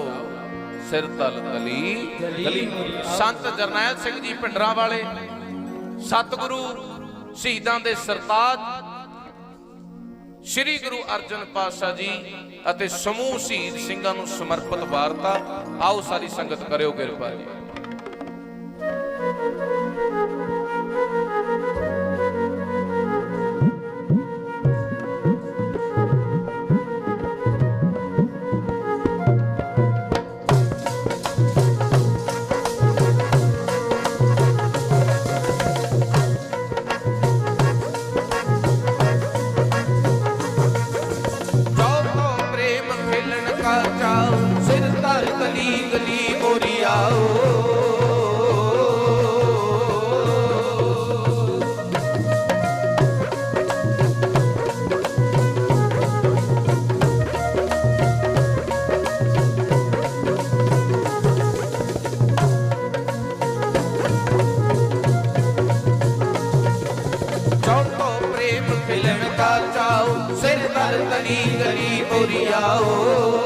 ਜਾਓ। ਸਿਰ ਤਲ ਤਲੀ ਗਲੀ। ਸੰਤ ਜਰਨੈਲ ਸਿੰਘ ਜੀ ਪਿੰਡਰਾ ਵਾਲੇ, ਸਤਿਗੁਰੂ ਸ਼ਹੀਦਾਂ ਦੇ ਸਰਤਾਜ, ਸ੍ਰੀ ਗੁਰੂ ਅਰਜਨ ਪਾਤਸ਼ਾਹ ਜੀ ਅਤੇ ਸਮੂਹ ਸ਼ਹੀਦ ਸਿੰਘਾਂ ਨੂੰ ਸਮਰਪਿਤ ਵਾਰਤਾ। ਆਓ ਸਾਰੀ ਸੰਗਤ ਕਰਿਓ ਕਿਰਪਾ ਜੀ। ਗਲੀ ਗਲੀ ਮੋਰੀ ਆਓ। ਮਿਲਣ ਦਾ ਚਾਉ ਸਿਰ ਦਰ ਤਨੀ ਗਲੀ ਬੁਰੀਆਓ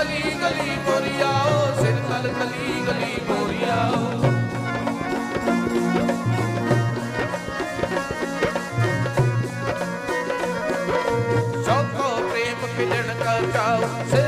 ਤਲੀ ਗਲੀ ਮੋਰੀਆਓ ਸਿਰ ਤਲ ਤਲੀ ਗਲੀ ਮੋਰੀਆਓ ਕੋ ਪ੍ਰੇਮ ਖਿਲਣ ਕਾ ਚਾਉ